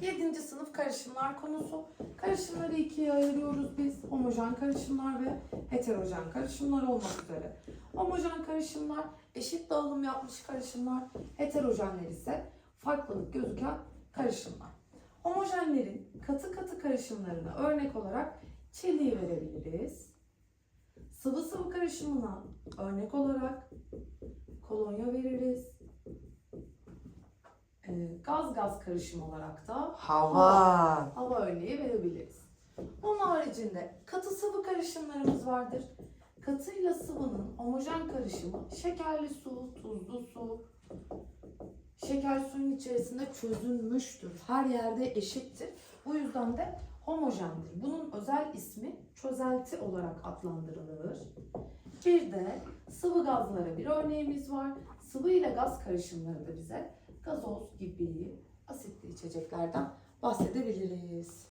7. sınıf karışımlar konusu. Karışımları ikiye ayırıyoruz biz. Homojen karışımlar ve heterojen karışımlar olmak üzere. Homojen karışımlar eşit dağılım yapmış karışımlar. Heterojenler ise farklılık gözüken karışımlar. Homojenlerin katı katı karışımlarına örnek olarak çeliği verebiliriz. Sıvı sıvı karışımına örnek olarak gaz gaz karışım olarak da Hava. hava örneği verebiliriz. Onun haricinde katı sıvı karışımlarımız vardır. Katıyla sıvının homojen karışımı şekerli su, tuzlu su, şeker suyun içerisinde çözülmüştür. Her yerde eşittir. Bu yüzden de homojendir. Bunun özel ismi çözelti olarak adlandırılır. Bir de sıvı gazlara bir örneğimiz var. Sıvı ile gaz karışımları da bize gazoz gibi asitli içeceklerden bahsedebiliriz.